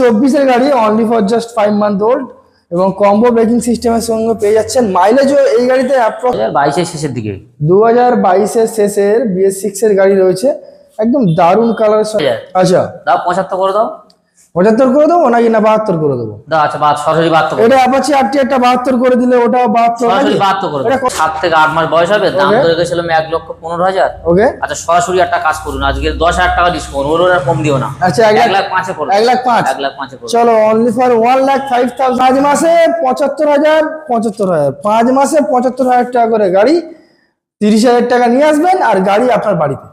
চব্বিশের গাড়ি only for just five month old এবং কম্বো ব্রেকিং সিস্টেমের সঙ্গে পেয়ে যাচ্ছেন মাইলেজও এই গাড়িতে বাইশের শেষের দিকে। দু হাজার বাইশের শেষের বিএস সিক্স এর গাড়ি রয়েছে। একদম দারুণ কালার। আচ্ছা। দাও পঁচাত্তর করে দাও। পঁচাত্তর করে দেবো নাকি না বাহাত্তর করে দেবো? আচ্ছা সরাসরি বাহাত্তর এটা অ্যাপাচি আটটি একটা বাহাত্তর করে দিলে ওটাও বাহাত্তর বাহাত্তর করে। সাত থেকে আট মাস বয়স হবে দাম ধরে গেছিলাম এক লক্ষ পনেরো হাজার। ওকে আচ্ছা সরাসরি একটা কাজ করুন আজকে দশ হাজার টাকা ডিসকাউন্ট ওর ওর কম দিও না। আচ্ছা এক লাখ পাঁচে করো এক লাখ পাঁচ। এক লাখ পাঁচে করো চলো only for one lakh five thousand পাঁচ মাসে পঁচাত্তর হাজার পঁচাত্তর হাজার। পাঁচ মাসে পঁচাত্তর হাজার টাকা করে গাড়ি তিরিশ হাজার টাকা নিয়ে আসবেন আর গাড়ি আপনার বাড়িতে।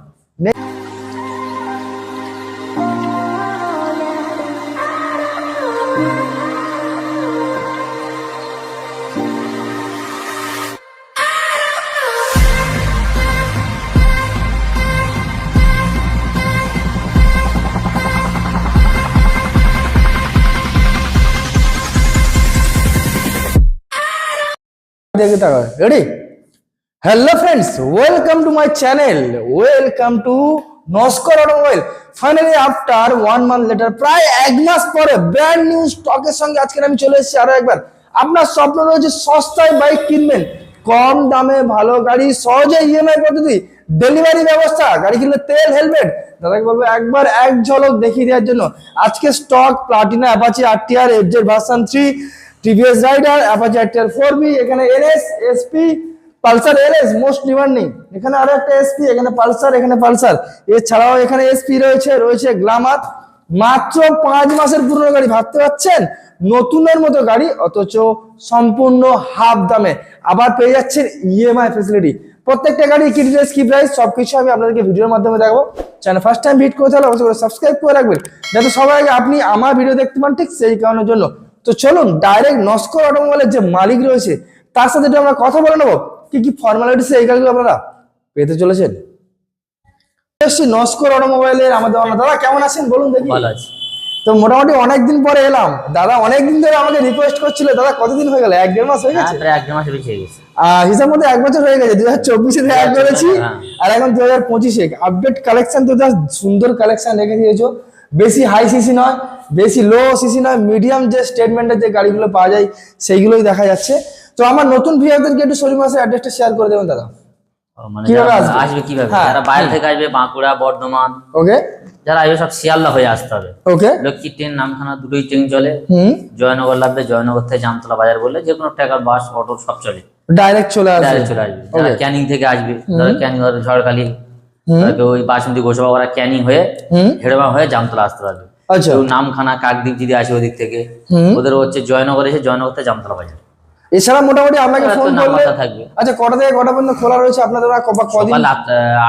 দেখে থাকা ready hello friends welcome to my channel welcome to Naskar automobile finally after one month later প্রায় এক মাস পরে ব্র্যান্ড নিউ স্টকের সঙ্গে আজকে আমি চলে এসেছি আরও একবার। আপনার স্বপ্ন রয়েছে সস্তায় বাইক কিনবেন। কম দামে ভালো গাড়ি, সহজে ইএমআই পদ্ধতি ডেলিভারি ব্যবস্থা, গাড়ি কিনলে তেল হেলমেট দাদাকে বলব, একবার এক ঝলক দেখিয়ে দেওয়ার জন্য। আজকে stock Platina Apache RTR FZ version three TVS Raider Apache RTR four V এখানে NS SP Pulsar LS most demanding এখানে আরও একটা এসপি এখানে পালসার এখানে পালসার। এছাড়াও এখানে এসপি রয়েছে রয়েছে গ্লামার। মাত্র পাঁচ মাসের পুরনো গাড়ি, ভাবতে পারছেন? নতুনের মতো গাড়ি, অথচ সম্পূর্ণ হাফ দামে। আবার পেয়ে যাচ্ছেন ইএমআই ফেসিলিটি প্রত্যেকটা গাড়ি কি ডিটেলস কি প্রাইস সবকিছু আমি আপনাদেরকে ভিডিওর মাধ্যমে দেখাবো। চ্যানেল ফার্স্ট টাইম ভিডিও করে তাহলে অবশ্যই করে সাবস্ক্রাইব করে রাখবেন। যাতে সবাই আগে আপনি আমার ভিডিও দেখতে পান ঠিক সেই কারণের জন্য। তো চলুন ডাইরেক্ট নস্কর অটোমোবাইলের যে মালিক রয়েছে তার সাথে একটু আমরা কথা বলে নেব। কি কি ফর্মালিটিস এই গাড়িগুলো আপনারা পেতে চলেছেন? এসছি নস্কর অটোমোবাইলের আমাদের দাদা কেমন আছেন? বলুন দেখি। ভালো আছে। তো মোটামুটি অনেকদিন পরে এলাম। দাদা অনেকদিন ধরে আমাকে রিকোয়েস্ট করছিল। দাদা কতদিন হয়ে গেল? এক দেড় মাস হয়ে হ্যাঁ গেছে? এক দেড় মাসে বেশি হয়ে গেছে। আহ, হিসাব মধ্যে এক বছর হয়ে গেছে। দুই হাজার চব্বিশে অ্যাড করেছি। হ্যাঁ। আর এখন দু হাজার পঁচিশে। আপডেট কালেকশন তো জাস্ট সুন্দর কালেকশন রেখে দিয়েছ। বেশি হাই সিসি নয় বেশি লো সিসি নয় মিডিয়াম যে স্টেটমেন্টের যে গাড়িগুলো পাওয়া যায় সেইগুলোই দেখা যাচ্ছে। তো আমার নতুন ভিউয়ারদেরকে একটু শরীর মাসের অ্যাড্রেসটা শেয়ার করে দেবেন দাদা। মানে কীভাবে আসবে? আসবে কীভাবে? হ্যাঁ, যারা বাইরে থেকে আসবে বাঁকুড়া বর্ধমান ওকে। যারা আসবে সব শিয়ালদা হয়ে আসতে হবে। ওকে। লক্ষ্মী ট্রেন নামখানা দুটোই ট্রেন চলে। জয়নগর লাগবে জয়নগর থেকে জামতলা বাজার যে কোনো বাস অটো সব চলে। ডাইরেক্ট চলে আসবে। ডাইরেক্ট চলে আসবে। ক্যানিং থেকে আসবে ক্যানিং ঝড়খালি কেউ ওই বাসন্তী গোসবা ওরা ক্যানিং হয়ে হেডমা হয়ে জামতলা আসতে পারবে। আচ্ছা। নামখানা কাকদ্বীপ যদি আসে থেকে ওদের হচ্ছে জয়নগর এসে জয়নগর জামতলা বাজার। এছাড়া মোটামুটি আপনাকে ফোন করলে আচ্ছা কটা থেকে কটা পর্যন্ত খোলা রয়েছে? আপনাদের কদিন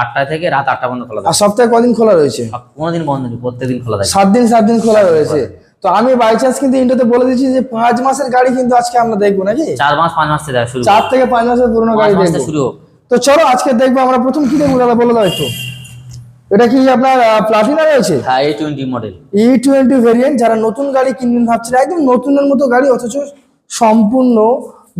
আটটা থেকে রাত আটটা পর্যন্ত খোলা আর সপ্তাহে কদিন খোলা রয়েছে? কোনোদিন বন্ধ নেই প্রত্যেকদিন খোলা থাকে। সাত দিন সাত দিন খোলা রয়েছে। তো আমি বাই চান্স কিন্তু ইন্টারতে বলে দিচ্ছি যে পাঁচ মাসের গাড়ি কিন্তু আজকে আমরা দেখব নাকি? চার মাস পাঁচ মাস থেকে শুরু চার থেকে পাঁচ মাসের পুরোনো গাড়ি দেখব। শুরু হোক। তো চলো আজকে দেখব আমরা প্রথম কি দেখব দাদা বলে দাও একটু। এটা কি আপনার প্লাটিনা রয়েছে? হ্যাঁ এই twenty model E twenty variant যারা নতুন গাড়ি কিনবেন ভাবছেন একদম নতুনের মতো গাড়ি অথচ সম্পূর্ণ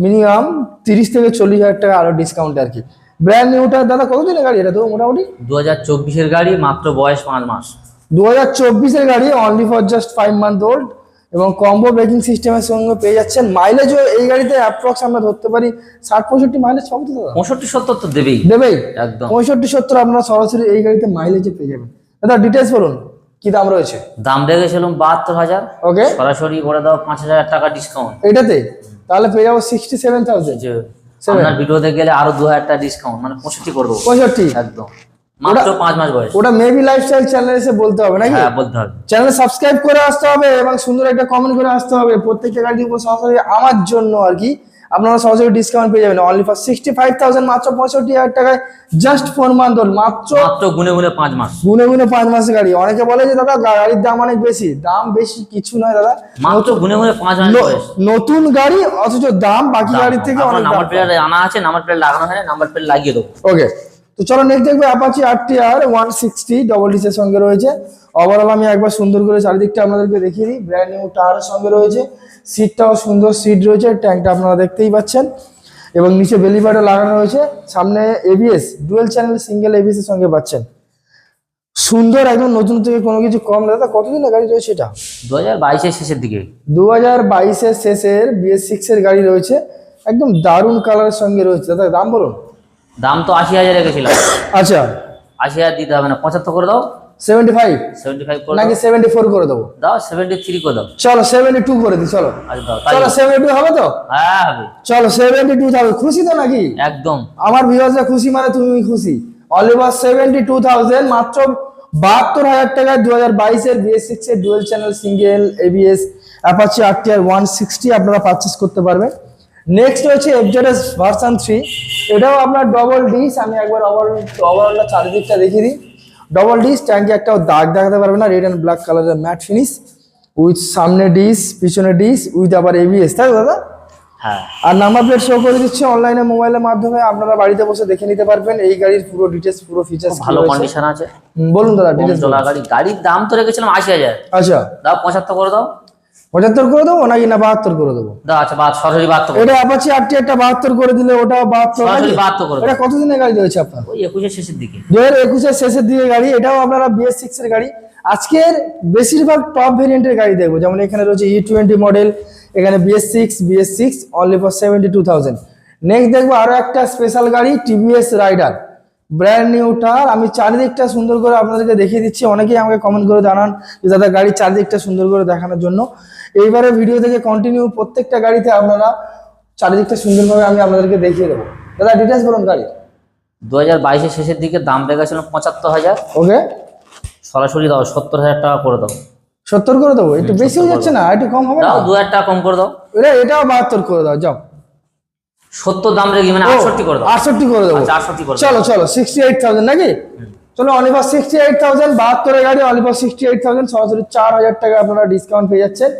মিনিমাম তিরিশ থেকে চল্লিশ হাজার টাকা আরও ডিসকাউন্ট আর কি। ব্র্যান্ড নিউটা দাদা কতদিনের গাড়ি এটা তো মোটামুটি? দু হাজার চব্বিশের গাড়ি মাত্র বয়স পাঁচ মাস। দু হাজার চব্বিশের গাড়ি only for just five month old এবং কম্বো ব্রেকিং সিস্টেমের সঙ্গে পেয়ে যাচ্ছেন মাইলেজও এই গাড়িতে অ্যাপ্রক্স আমরা ধরতে পারি ষাট পঁয়ষট্টি মাইলেজ সব তো পঁয়ষট্টি সত্তর তো দেবেই। দেবেই। একদম। পঁয়ষট্টি সত্তর আপনারা সরাসরি এই গাড়িতে মাইলেজে পেয়ে যাবেন। দাদা ডিটেলস বলুন কি দাম রয়েছে? দাম রেখেছিলাম বাহাত্তর হাজার। ওকে সরাসরি করে দাও পাঁচ হাজার টাকা ডিসকাউন্ট এটাতে? তাহলে পেয়ে যাব সিক্সটি সেভেন থাউজেন্ড আপনার ভিডিওতে গেলে আরও দু হাজার টাকা ডিসকাউন্ট মানে পঁয়ষট্টি করে দেবো পঁয়ষট্টি। একদম। মাত্র পাঁচ মাস বয়স। ওটা মেবি লাইফস্টাইল চ্যানেল এসে বলতে হবে নাকি? হ্যাঁ বলতে হবে। চ্যানেল সাবস্ক্রাইব করে আসতে হবে এবং সুন্দর একটা কমেন্ট করে আসতে হবে। প্রত্যেকটা গাড়ির উপর সরাসরি আমার জন্য আর কি। আপনারা সরাসরি ডিসকাউন্ট পেয়ে যাবেন। Only for sixty five thousand মাত্র পঁয়ষট্টি হাজার টাকায় জাস্ট ফোর মান্থ মাত্র মাত্র গুনে গুনে পাঁচ মাস। গুনে গুনে পাঁচ মাসের গাড়ি। অনেকে বলে যে দাদা গাড়ির দাম অনেক বেশি। দাম বেশি কিছু নয় দাদা। মাত্র গুনে গুনে পাঁচ মাস নতুন গাড়ি অথচ দাম বাকি গাড়ির থেকে অনেক নাম্বার প্লেট আনা আছে নাম্বার প্লেট লাগানো হয় নাম্বার প্লেট লাগিয়ে দেবো। ওকে তো চলো নেক্সট দেখব Apache R T R one sixty double ডিসের সঙ্গে রয়েছে। ওভারঅল আমি একবার সুন্দর করে চারিদিকটা আপনাদেরকে দেখিয়ে দিই। ব্র্যান্ড নিউ টায়ারের সঙ্গে রয়েছে। সিটটাও সুন্দর সিট রয়েছে ট্যাঙ্কটা আপনারা দেখতেই পাচ্ছেন। এবং নিচে বেলি প্যাডও লাগানো রয়েছে। সামনে ABS dual channel single ABS এর সঙ্গে পাচ্ছেন। সুন্দর একদম নতুন থেকে কোনো কিছু কম না। দাদা কতদিনের গাড়ি রয়েছে এটা? দু হাজার বাইশের শেষের দিকে। দু হাজার বাইশের শেষের বিএস সিক্স এর গাড়ি রয়েছে। একদম দারুণ কালারের সঙ্গে রয়েছে। দাদা দাম বলুন। দাম তো আশি হাজার রেখেছিলাম। আচ্ছা। আশি হাজার দিতে হবে না পঁচাত্তর করে দাও। সেভেন্টি ফাইভ সেভেন্টি ফাইভ করে নাকি সেভেন্টি ফোর করে দেবো? দাও সেভেন্টি থ্রি করে দাও। চলো সেভেন্টি টু করে দিই চলো। আচ্ছা দাও চলো সেভেন্টি টু হবে তো? হ্যাঁ হবে। চলো সেভেন্টি টু খুশি তো নাকি? একদম। আমার ভিউয়ার্সরা খুশি মানে তুমি খুশি। সেভেন্টি টু থাউজেন্ড মাত্র বাহাত্তর হাজার টাকায় দু হাজার বাইশের বিএস সিক্স এর dual channel single ABS Apache RTR one sixty আপনারা পারচেস করতে পারবেন। নেক্সট হচ্ছে এফজেডএস ভার্সন থ্রি এটাও আপনার ডবল ডিস আমি একবার ওভারঅল ওভারঅলটা চারিদিকটা দেখিয়ে দিই। ডবল ডিস ট্যাঙ্কে একটাও দাগ দেখাতে পারবে না রেড অ্যান্ড ব্ল্যাক কালারের ম্যাট ফিনিশ উইথ সামনে ডিস পিছনে ডিস উইথ আবার এবিএস তাই দাদা? হ্যাঁ। আর নাম্বার প্লেট শো করে দিচ্ছে অনলাইনে মোবাইলের মাধ্যমে আপনারা বাড়িতে বসে দেখে নিতে পারবেন। এই গাড়ির পুরো ডিটেলস পুরো ফিচার্স ভালো কন্ডিশন আছে। বলুন দাদা ডিটেলস গাড়ি গাড়ির দাম তো রেখেছিলাম আশি হাজার। আচ্ছা। দাও পঁচাত্তর করে দাও। পঁচাত্তর করে দেবো নাকি না বাহাত্তর করে দেবো? আচ্ছা এটা আরটি একটা বাহাত্তর করে দিলে ওটা বাহাত্তর এটা কতদিনের গাড়ি রয়েছে আপনার? একুশের শেষের দিকে। দু হাজার একুশের শেষের দিকে গাড়ি এটাও আপনারা বিএস সিক্স এর গাড়ি। আজকের বেশিরভাগ টপ ভেরিয়েন্টের গাড়ি দেখব। যেমন এখানে রয়েছে ই টোয়েন্টি মডেল এখানে BS six BS six only for seventy two thousand next দেখব আরও একটা স্পেশাল গাড়ি টিভিএস রাইডার ব্র্যান্ড নিউটার আমি চারিদিকটা সুন্দর করে আপনাদেরকে দেখিয়ে দিচ্ছি। অনেকেই আমাকে কমেন্ট করে জানান যে দাদা গাড়ির চারিদিকটা সুন্দর করে দেখানোর জন্য। এইবারে ভিডিও থেকে কন্টিনিউ প্রত্যেকটা গাড়িতে আপনারা চারিদিকটা সুন্দরভাবে আমি আপনাদেরকে দেখিয়ে দেবো। দাদা ডিটেলস বলুন গাড়ির। দু হাজার বাইশের শেষের দিকে দাম রেখেছিলাম পঁচাত্তর হাজার। ওকে। সরাসরি দাও সত্তর হাজার টাকা করে দাও। সত্তর করে দেবো? একটু বেশি হয়ে যাচ্ছে না? একটু কম হবে না? দু হাজার টাকা কম করে দাও। এটা এটাও বাহাত্তর করে দাও যাও। সত্তর দাম রেখে মানে আটষট্টি করে দাও। আটষট্টি করে দেবো। আচ্ছা আটষট্টি করে চলো চলো সিক্সটি এইট থাউজেন্ড নাকি? চলো অলিভার সিক্সটি এইট থাউজেন্ড বাহাত্তরের গাড়ি অলিভার সিক্সটি এইট থাউজেন্ড সরাসরি চার হাজার টাকা আপনারা ডিসকাউন্ট পেয়ে যাচ্ছেন।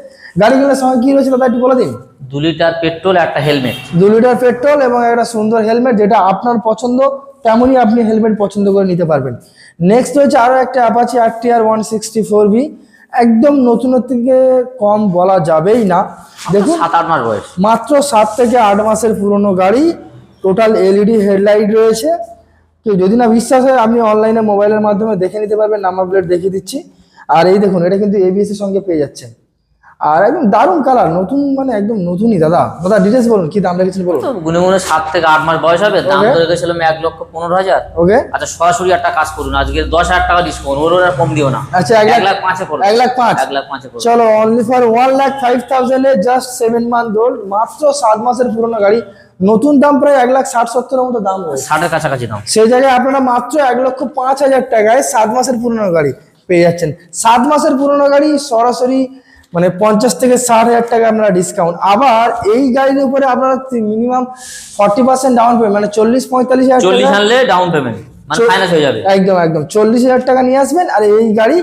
গাড়িগুলোর সঙ্গে কি রয়েছে দাদা একটু বলে দিন? দু লিটার পেট্রোল একটা হেলমেট দু লিটার পেট্রোল এবং একটা সুন্দর হেলমেট যেটা আপনার পছন্দ তেমনই আপনি হেলমেট পছন্দ করে নিতে পারবেন। নেক্সট হচ্ছে আরও একটা Apache R T R one sixty four V একদম নতুনের থেকে কম বলা যাবেই না। দেখুন সাত আট মাস বয়স। মাত্র সাত থেকে আট মাসের পুরনো গাড়ি টোটাল এলইডি হেডলাইট রয়েছে। কেউ যদি না বিশ্বাস হয় আমি অনলাইনে মোবাইলের মাধ্যমে দেখে নিতে পারবেন নাম্বার প্লেট দেখিয়ে দিচ্ছি। আর এই দেখুন এটা কিন্তু এবিএস এর সঙ্গে পেয়ে যাচ্ছেন। আর একদম দারুণ কালার নতুন মানে একদম নতুনই দাদা। দাদা ডিটেলস বলুন কি দাম রেখেছেন বলুন? গুনে গুনে সাত থেকে আট মাস বয়স হবে দাম. তো রেখেছিলাম এক লক্ষ পনেরো হাজার। ওকে আচ্ছা সরাসরি একটা কাজ করুন আজকে দশ হাজার টাকা ডিসকাউন্ট ওর ওর আর কম দিও না। আচ্ছা এক লাখ পাঁচে করো এক লাখ পাঁচ। এক লাখ পাঁচে করো চলো only for one lakh five থাউজেন্ডে just seven month old মাত্র সাত মাসের পুরনো গাড়ি। নতুন দাম প্রায় এক লাখ ষাট সত্তরের মতো দাম ষাটের কাছাকাছি দাম। সেই জায়গায় আপনারা মাত্র এক লক্ষ পাঁচ হাজার টাকায় সাত মাসের পুরনো গাড়ি পেয়ে যাচ্ছেন। সাত মাসের পুরনো গাড়ি সরাসরি মানে পঞ্চাশ থেকে ষাট হাজার টাকা আপনারা ডিসকাউন্ট আবার এই গাড়ির উপরে আপনারা minimum forty percent down payment মানে চল্লিশ পঁয়তাল্লিশ হাজার চল্লিশ টাকা আনলে ডাউন পেমেন্ট মানে একদম একদম। চল্লিশ হাজার টাকা নিয়ে আসবেন আর এই গাড়ি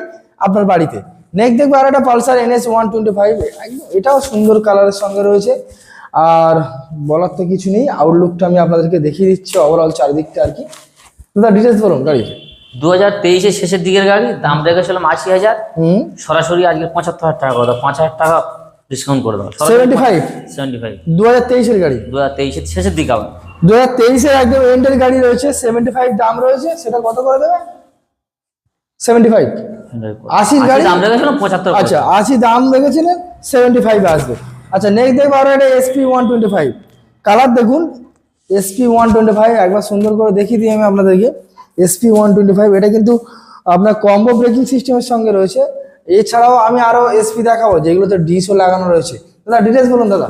আপনার বাড়িতে। নেক্সট দেখব আর একটা Pulsar NS one twenty five একদম এটাও সুন্দর কালারের সঙ্গে রয়েছে। আর বলার তো কিছু নেই আউটলুকটা আমি আপনাদেরকে দেখিয়ে দিচ্ছি ওভারঅল চারিদিকটা আর কি। দাদা ডিটেলস বলুন গাড়ির। দু হাজার তেইশের শেষের দিকের গাড়ি দাম রেখেছিলাম আশি হাজার। হুম। সরাসরি আজকে পঁচাত্তর হাজার টাকা করে দাও। পাঁচ হাজার টাকা ডিসকাউন্ট করে দাও। সেভেন্টি ফাইভ সেভেন্টি ফাইভ দু হাজার তেইশের গাড়ি? দু হাজার তেইশের শেষের দিকে আবার। দু হাজার তেইশের একদম এন্ডের গাড়ি রয়েছে সেভেন্টি ফাইভ দাম রয়েছে সেটা কত করে দেবে? সেভেন্টি ফাইভ আশির গাড়ি? দাম রেখেছিলাম পঁচাত্তর আচ্ছা আশি দাম রেখেছিলেন সেভেন্টি ফাইভ আসবে। আচ্ছা নেক্সট দেখব আরও একটা SP one twenty five colour দেখুন। এসপি ওয়ান টোয়েন্টি ফাইভ একবার সুন্দর করে দেখিয়ে দিই আমি আপনাদেরকে। এসপি ওয়ান টোয়েন্টি ফাইভ এটা কিন্তু আপনার কম্বো ব্রেকিং সিস্টেমের সঙ্গে রয়েছে। এছাড়াও আমি আরও এসপি দেখাবো যেগুলোতে ডিসও লাগানো রয়েছে। দাদা ডিটেলস বলুন দাদা।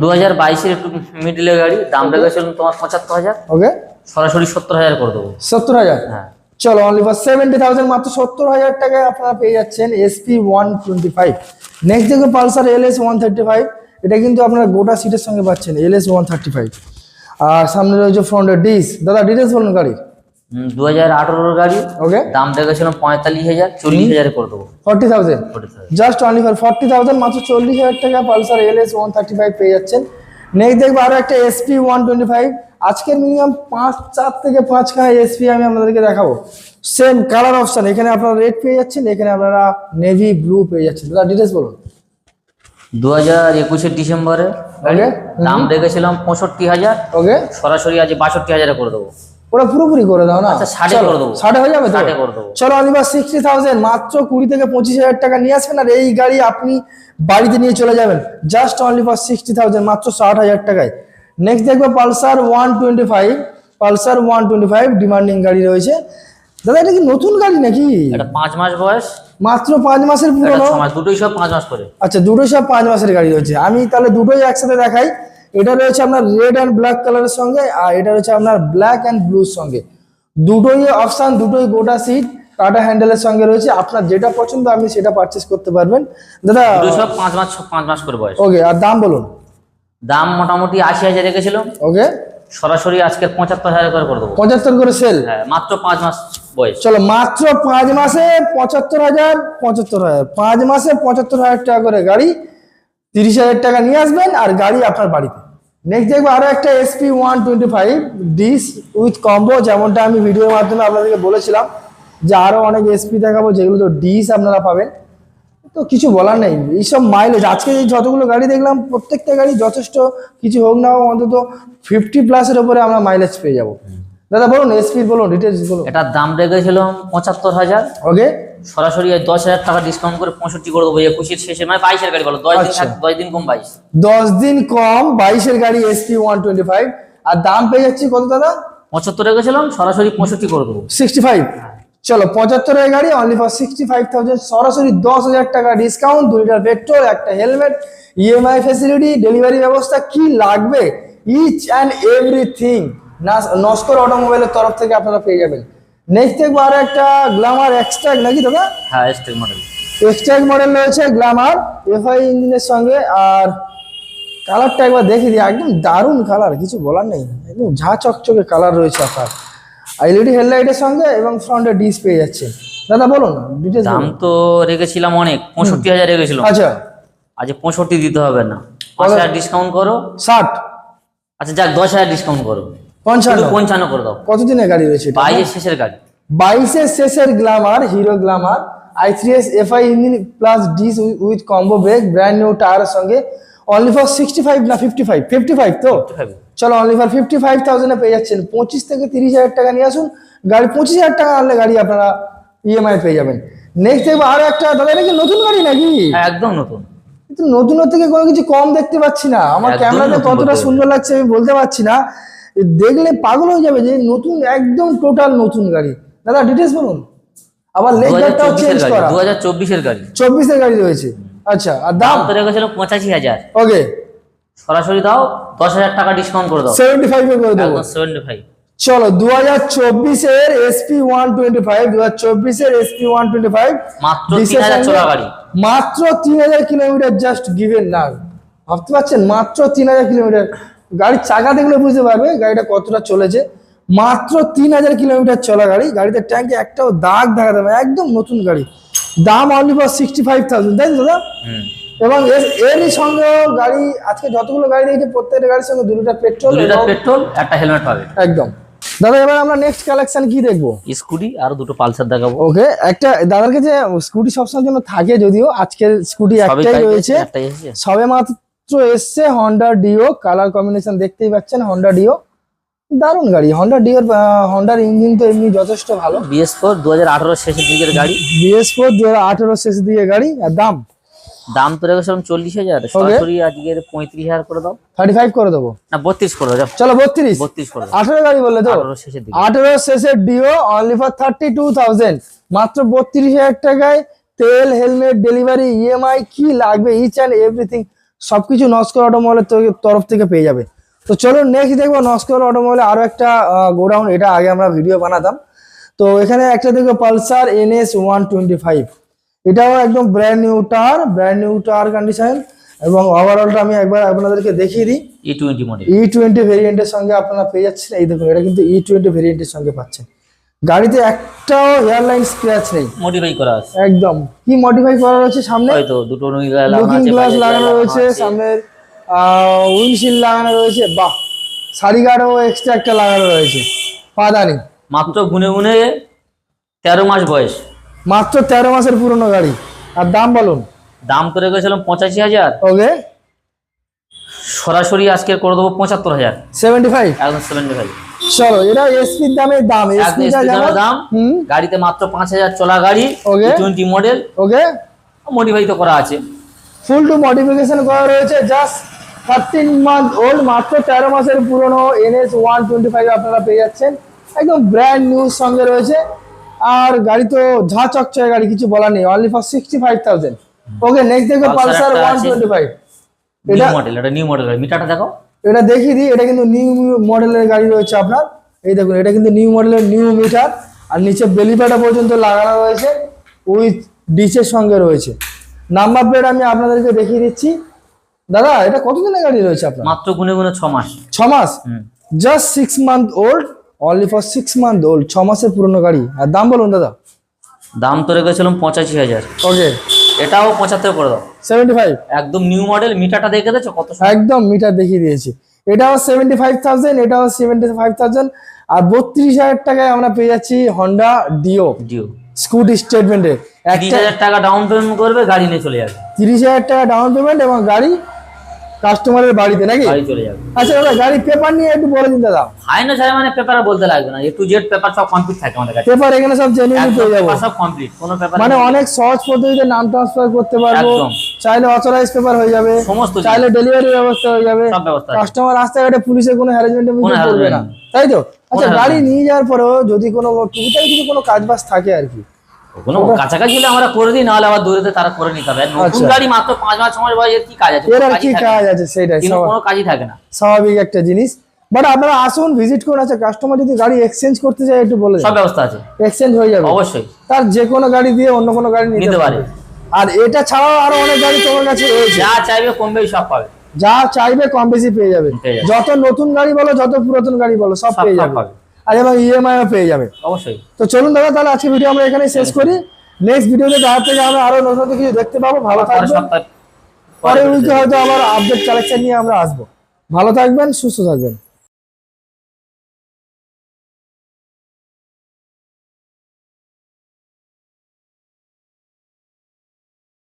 দু হাজার বাইশের একটু মিডিলের গাড়ি দাম রেখেছিলাম তোমার পঁচাত্তর হাজার। ওকে সরাসরি সত্তর হাজার করে দেবো। সত্তর হাজার? হ্যাঁ। চলো অনলি ফর সেভেন্টি থাউজেন্ড মাত্র সত্তর হাজার টাকায় আপনারা পেয়ে যাচ্ছেন SP one twenty five next দেখো Pulsar L S one thirty five এটা কিন্তু আপনারা গোটা সিটের সঙ্গে পাচ্ছেন L S one thirty five আর সামনে রয়েছে ফ্রন্টের ডিস। দাদা ডিটেলস বলুন গাড়ির দু হাজার আঠারোর গাড়ি। ওকে দাম রেখেছিলাম পঁয়তাল্লিশ হাজার চল্লিশ হাজারে করে দেবো। Forty thousand just only for forty thousand মাত্র চল্লিশ হাজার টাকা Pulsar L S one thirty five পেয়ে যাচ্ছেন। নেক্সট দেখব আরও একটা এসপি ওয়ান টোয়েন্টি ফাইভ আজকের মিনিমাম পাঁচ চার থেকে পাঁচখানা এসপি আমি আপনাদেরকে দেখাবো। সেম কালার অপশন এখানে আপনারা রেড পেয়ে যাচ্ছেন এখানে আপনারা নেভি ব্লু পেয়ে যাচ্ছেন। দাদা ডিটেলস বলুন। দু হাজার একুশের ডিসেম্বরে ওকে দাম রেখেছিলাম পঁয়ষট্টি হাজার ওকে। সরাসরি আজ বাষট্টি হাজারে করে দেবো। ওটা পুরোপুরি করে দাও না? আচ্ছা, ষাটে করে দেবো। ষাটে হয়ে যাবে ষাটে করে দেবো। চলো অলিভার সিক্সটি থাউজেন্ড মাত্র কুড়ি থেকে পঁচিশ হাজার টাকা নিয়ে আসবেন আর এই গাড়ি আপনি বাড়িতে নিয়ে চলে যাবেন। Just only for sixty thousand মাত্র ষাট হাজার টাকায়। নেক্সট দেখব Pulsar one twenty five Pulsar one twenty five demanding গাড়ি রয়েছে। দাদা এটা কি নতুন গাড়ি নাকি? এটা পাঁচ মাস বয়স। মাত্র পাঁচ মাসের পুরনো? দুটোই সব পাঁচ মাস করে আচ্ছা দুটোই সব পাঁচ মাসের গাড়ি রয়েছে আমি তাহলে দুটোই একসাথে দেখাই। এটা রয়েছে আপনার রেড অ্যান্ড ব্ল্যাক কালারের সঙ্গে আর এটা রয়েছে আপনার ব্ল্যাক অ্যান্ড ব্লুর সঙ্গে। দুটোই অপশন দুটোই গোটা সিট টাটা হ্যান্ডেলের সঙ্গে রয়েছে। আপনার যেটা পছন্দ আপনি সেটা পারচেস করতে পারবেন। দাদা সব পাঁচ মাস পাঁচ মাস করে বয়স। ওকে আর দাম বলুন। দাম মোটামুটি আশি হাজার রেখেছিল। ওকে সরাসরি আজকের পঁচাত্তর হাজার করে করে দেবো। পঁচাত্তর করে সেল হ্যাঁ মাত্র পাঁচ মাস বয়স। চলো মাত্র পাঁচ মাসে পঁচাত্তর হাজার পঁচাত্তর হাজার। পাঁচ মাসে পঁচাত্তর হাজার টাকা করে গাড়ি তিরিশ হাজার টাকা নিয়ে আসবেন আর গাড়ি আপনার বাড়িতে। নেক্সট দেখব আরও একটা SP one twenty five disc with combo যেমনটা আমি ভিডিওর মাধ্যমে আপনাদেরকে বলেছিলাম যে আরও অনেক এসপি দেখাবো যেগুলো তো ডিস আপনারা পাবেন। তো কিছু বলার নেই। এইসব মাইলেজ আজকে এই যতগুলো গাড়ি দেখলাম প্রত্যেকটা গাড়ি যথেষ্ট কিছু হোক না হোক অন্তত ফিফটি প্লাসের উপরে আমরা মাইলেজ পেয়ে যাব। দাদা বলুন এসপি বলুন ডিটেলস বলুন। এটার দাম রেখেছিল পঁচাত্তর হাজার। ওকে সরাসরি দশ হাজার টাকা ডিসকাউন্ট করে পঁয়ষট্টি করে দেবো একুশের শেষে মানে বাইশের গাড়ি বলো দশ দিন আচ্ছা। দশ দিন কম বাইশ। দশ দিন কম বাইশের গাড়ি এসপি ওয়ান টোয়েন্টি ফাইভ আর দাম পেয়ে যাচ্ছি কত দাদা? পঁচাত্তর রেখেছিলাম সরাসরি পঁয়ষট্টি করে দেবো। সিক্সটি ফাইভ চলো পঁচাত্তরের গাড়ি only for sixty five thousand সরাসরি দশ হাজার টাকা ডিসকাউন্ট দু লিটার পেট্রোল একটা হেলমেট ইএমআই ফেসিলিটি ডেলিভারি ব্যবস্থা কি লাগবে? ইচ অ্যান্ড এভরিথিং নস্কর অটোমোবাইলের তরফ থেকে আপনারা পেয়ে যাবেন। নেক্সট দেখব আরও একটা গ্লামার এক্সট্রাক নাকি দাদা? হ্যাঁ স্টেক মডেল এক্সট্রাক মডেল রয়েছে গ্লামার এফআই ইঞ্জিনের সঙ্গে আর কালারটা একবার দেখে দিই একদম দারুণ কালার কিছু বলার নেই। একদম ঝা চকচকে কালার রয়েছে আপনার। এলইডি হেডলাইটের সঙ্গে এবং ফ্রন্টে ডিস পেয়ে যাচ্ছে। দাদা বলুন ডিটেলস দাম তো রেখেছিলাম অনেক পঁয়ষট্টি হাজার রেখেছিলাম। আচ্ছা। আজ পঁয়ষট্টি দিতে হবে না। পাঁচ হাজার ডিসকাউন্ট করো। ষাট। আচ্ছা যাক দশ হাজার ডিসকাউন্ট করো। পঞ্চান্ন। পঞ্চান্ন করে দাও। কতদিনের গাড়ি রয়েছে? বাইশের শেষের গাড়ি। বাইশের শেষের Glamour Hero Glamour I three S FI engine plus disc with combo brake brand new টায়ারের সঙ্গে অনলি ফর সিক্সটি ফাইভ না ফিফটি ফাইভ ফিফটি ফাইভ তো চলো অনলি ফর ফিফটি ফাইভ থাউজেন্ডে পেয়ে যাচ্ছেন। পঁচিশ থেকে তিরিশ হাজার টাকা নিয়ে আসুন। গাড়ি পঁচিশ হাজার টাকা আনলে গাড়ি আপনারা ইএমআই পেয়ে যাবেন। নেক্সট দেখব আরও একটা। দাদা এটা কি নতুন গাড়ি নাকি? হ্যাঁ একদম নতুন। কিন্তু নতুনের থেকে কোনো কিছু কম দেখতে পাচ্ছি না। আমার ক্যামেরাতে কতটা সুন্দর লাগছে আমি বলতে পারছি না। দেখলে পাগল হয়ে যাবে যে নতুন একদম টোটাল নতুন গাড়ি। দাদা ডিটেলস বলুন। আবার লেগ হাজার চেঞ্জ করা। দু হাজার চব্বিশের গাড়ি। চব্বিশের গাড়ি রয়েছে। আচ্ছা আর দাম? তো রেখেছিল পঁচাশি হাজার। ওকে। সরাসরি দাও দশ হাজার টাকা ডিসকাউন্ট করে দাও। সেভেন্টি ফাইভ করে দেবো। সেভেন্টি ফাইভ চলো দু হাজার চব্বিশের এসপি ওয়ান টোয়েন্টি ফাইভ দু হাজার চব্বিশের এসপি ওয়ান টোয়েন্টি ফাইভ মাত্র তিন হাজার চলা গাড়ি। মাত্র তিন হাজার কিলোমিটার জাস্ট গিভেন না ভাবতে পারছেন? মাত্র তিন হাজার কিলোমিটার। গাড়ির চাকা দেখলে বুঝতে পারবে গাড়িটা কতটা চলেছে। মাত্র তিন হাজার কিলোমিটার চলা গাড়ি। গাড়িতে ট্যাঙ্কে একটাও দাগ দেখা দেবে একদম নতুন গাড়ি। দাম only for sixty five thousand তাই দাদা? এবং এর এরই সঙ্গে গাড়ি আজকে যতগুলো গাড়ি দেখছি প্রত্যেকটা গাড়ির সঙ্গে দু লিটার পেট্রোল দু লিটার পেট্রোল একটা হেলমেট পাবে। একদম। দাদা এবার আমরা নেক্সট কালেকশন কি দেখব? স্কুটি আর দুটো পালসার দেখাবো। ওকে একটা দাদার কাছে স্কুটি সবসময়ের জন্য থাকে যদিও আজকের স্কুটি একটাই রয়েছে। সবে মাত্র এসছে হন্ডা ডিও কালার কম্বিনেশন দেখতেই পাচ্ছেন হন্ডা ডিও দারুণ গাড়ি। হন্ডা ডিওর হন্ডার ইঞ্জিন তো এমনি যথেষ্ট ভালো। বিএস ফোর দু হাজার আঠারো শেষের দিকের গাড়ি। বিএস ফোর দু হাজার আঠেরো শেষ দিকে গাড়ি আর দাম? দাম তো রেখেছিলাম চল্লিশ হাজার। সরাসরি আজকের পঁয়ত্রিশ হাজার করে দাও। থার্টি ফাইভ করে দেবো। না বত্রিশ করে দাও চলো বত্রিশ। বত্রিশ করে আঠেরো গাড়ি বললে তো? আঠারো শেষের দিকে। আঠেরো শেষের Dio only for thirty two thousand মাত্র বত্রিশ হাজার টাকায় তেল হেলমেট ডেলিভারি ইএমআই কি লাগবে ইচ অ্যান্ড এভরিথিং সবকিছু নস্কর অটোমোবাইলের তরফ- তরফ থেকে পেয়ে যাবে। তো চলো নেক্সট দেখব নস্কর অটোমোবাইলে আরও একটা গোডাউন এটা আগে আমরা ভিডিও বানাতাম। তো এখানে একটা দেখব Pulsar NS one twenty five এটাও একদম ব্র্যান্ড নিউ টার ব্র্যান্ড নিউ টার কন্ডিশন এবং ওভারঅলটা আমি একবার আপনাদেরকে দেখিয়ে দিই। E twenty model E twenty ভেরিয়েন্টের সঙ্গে আপনারা পেয়ে যাচ্ছেন। এই দেখুন এটা কিন্তু ই টোয়েন্টি ভেরিয়েন্টের সঙ্গে পাচ্ছেন। গাড়িতে একটাও হেয়ারলাইন স্ক্র্যাচ নেই। মডিফাই করা আছে। একদম। কি মডিফাই করা রয়েছে সামনে? হয়তো দুটো লুকিং গ্লাস লাগানো রয়েছে সামনের। উইন্ডশিল্ড লাগানো রয়েছে বাহ। সারি গার্ডও এক্সট্রা একটা লাগানো রয়েছে। পাদানি। মাত্র গুনে গুনে তেরো মাস বয়স। মাত্র তেরো মাসের পুরনো গাড়ি। আর দাম বলুন। দাম তো রেখেছিলাম পঁচাশি হাজার। ওকে। সরাসরি আজকে করে দেবো পঁচাত্তর হাজার। সেভেন্টি ফাইভ একদম সেভেন্টি ফাইভ চলো এটা এসপির দামে দাম দাম গাড়িতে মাত্র পাঁচ হাজার চলা গাড়ি okay. Twenty model okay. Modify তো করা আছে। ফুল টু মডিফিকেশন করা রয়েছে জাস্ট থার্টিন মান্থ ওল্ড মাত্র তেরো মাসের পুরনো এনএস ওয়ান টোয়েন্টি ফাইভ আপনারা পেয়ে যাচ্ছেন। একদম ব্র্যান্ড নিউ সঙ্গে রয়েছে। আর গাড়ি তো ঝা চকচকে গাড়ি কিছু বলার নেই। Only for sixty five thousand okay next দেখো পালসার ওয়ান টোয়েন্টি ফাইভ এটা মডেল এটা নিউ মডেল মিটারটা দেখো। এটা দেখিয়ে দিই এটা কিন্তু নিউ মডেলের গাড়ি রয়েছে আপনার। এই দেখুন এটা কিন্তু নিউ মডেলের নিউ মিটার আর নিচে বেলিপাটা পর্যন্ত লাগানো রয়েছে। উইথ ডিচের সঙ্গে রয়েছে। নাম্বার প্লেট আমি আপনাদেরকে দেখিয়ে দিচ্ছি। দাদা এটা কতদিনের গাড়ি রয়েছে আপনার? মাত্র গুনে গুনে ছ মাস। ছ মাস? Just six month old only for six month old ছ মাসের পুরনো গাড়ি। আর দাম বলুন দাদা। দাম তো রেখেছিলাম পঁচাশি হাজার। ওকে এটাও পঁচাত্তর করে দাও। সেভেন্টি ফাইভ একদম নিউ মডেল মিটারটা দেখে দিয়েছ কত। একদম মিটার দেখিয়ে দিয়েছি। এটাও সেভেন্টি ফাইভ থাউজেন্ড এটাও সেভেন্টি ফাইভ থাউজেন্ড আর বত্রিশ হাজার টাকায় আমরা পেয়ে যাচ্ছি হন্ডা ডিও ডিও স্কুটি স্টেটমেন্টের তিরিশ একটা হাজার টাকা ডাউন পেমেন্ট করবে গাড়ি নিয়ে চলে যাবে। তিরিশ হাজার টাকা ডাউন পেমেন্ট এবং গাড়ি কাস্টমারের বাড়িতে নাকি? চলে যাবে। আচ্ছা দাদা গাড়ি পেপার নিয়ে একটু বলে দিন দাদা। ফাইনাল ছাড়া মানে পেপার বলতে লাগবে না। এ টু জেড পেপার সব কমপ্লিট থাকে আমাদের কাছে। পেপার এখানে সব জেনুইন পেয়ে যাব। সব কমপ্লিট কোনো পেপার মানে অনেক সহজ পদ্ধতিতে নাম ট্রান্সফার করতে পারব। চাইলে অথরাইজ পেপার হয়ে যাবে। সমস্ত চাইলে ডেলিভারি ব্যবস্থা হয়ে যাবে। সব ব্যবস্থা। কাস্টমার রাস্তাঘাটে পুলিশের কোনো হ্যারাসমেন্টের মধ্যে পড়বে না। তাই তো? আচ্ছা গাড়ি নিয়ে যাওয়ার পরেও যদি কোনো টুকিটাকি যদি কোনো কাজ বাজ থাকে আর কি কোনো কাছাকাছি হলে আমরা করে দিই নাহলে আবার দূরেতে তারা করে নিতে হবে নতুন আচ্ছা। গাড়ি মাত্র পাঁচ মাস ছ মাস কি কাজ আছে? এর কি কাজই থাকে না। কাজ আছে সেটাই কোনো কাজই থাকে না। স্বাভাবিক একটা জিনিস। বাট আপনারা আসুন ভিজিট করুন আচ্ছা কাস্টমার যদি গাড়ি এক্সচেঞ্জ করতে চায় একটু বলে সব ব্যবস্থা আছে। এক্সচেঞ্জ হয়ে যাবে। অবশ্যই। তার যে কোনো গাড়ি দিয়ে অন্য কোনো গাড়ি নিতে পারে। আর এটা ছাড়াও আরও অনেক গাড়ি তোমার কাছে রয়েছে। যা চাইবে কম বেশি সব পাবে। যা চাইবে কম বেশি পেয়ে যাবে। যত নতুন গাড়ি বলো যত পুরাতন গাড়ি বলো সব পেয়ে যাবে। আর এবং ইএমআই পেয়ে যাবে। অবশ্যই। তো চলুন দাদা তাহলে আজকে ভিডিও আমরা এখানে শেষ করি। নেক্সট ভিডিওতে তার থেকে আমরা আরও নতুন কিছু দেখতে পাবো ভালো থাকবেন। পরের উইকে হয়তো আবার আপডেট কালেকশন নিয়ে আমরা আসব। ভালো থাকবেন সুস্থ থাকবেন।